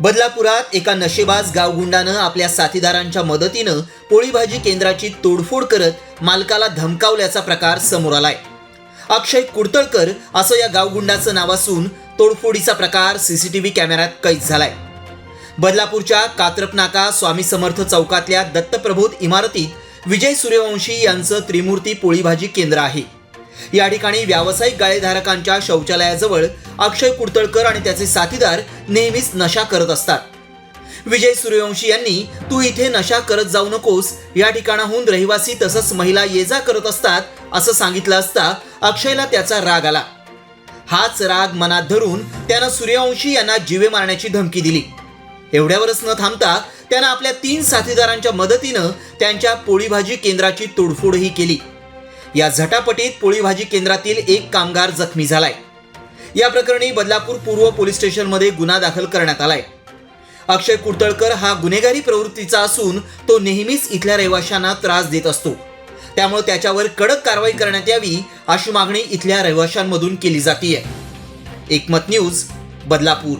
बदलापुरात एका नशेबाज गावगुंडानं आपल्या साथीदारांच्या मदतीनं पोळीभाजी केंद्राची तोडफोड करत मालकाला धमकावल्याचा प्रकार समोर आलाय. अक्षय कुडतळकर असं या गावगुंडाचं नाव असून तोडफोडीचा प्रकार सीसीटीव्ही कॅमेऱ्यात कैद झालाय. बदलापूरच्या कात्रपनाका स्वामी समर्थ चौकातल्या दत्तप्रबोध इमारतीत विजय सूर्यवंशी यांचं त्रिमूर्ती पोळीभाजी केंद्र आहे. या ठिकाणी व्यावसायिक गाळेधारकांच्या शौचालयाजवळ अक्षय कुडतळकर आणि त्याचे साथीदार नेहमीच नशा करत असतात. विजय सूर्यवंशी यांनी तू इथे नशा करत जाऊ नकोस या ठिकाणाहून रहिवासी तसंच महिला ये जा करत असतात असं सांगितलं असता अक्षयला त्याचा राग आला. हाच राग मनात धरून त्यानं सूर्यवंशी यांना जीवे मारण्याची धमकी दिली. एवढ्यावरच न थांबता त्यानं आपल्या तीन साथीदारांच्या मदतीनं त्यांच्या पोळीभाजी केंद्राची तोडफोडही केली. या झटापटीत पोळी भाजी केंद्रातील एक कामगार जखमी झालाय. या प्रकरणी बदलापूर पूर्व पोलीस स्टेशनमध्ये गुन्हा दाखल करण्यात आलाय. अक्षय कुडतळकर हा गुन्हेगारी प्रवृत्तीचा असून तो नेहमीच इथल्या रहिवाशांना त्रास देत असतो. त्यामुळे त्याच्यावर कडक कारवाई करण्यात यावी अशी मागणी इथल्या रहिवाशांमधून केली जाते एकमत न्यूज बदलापूर.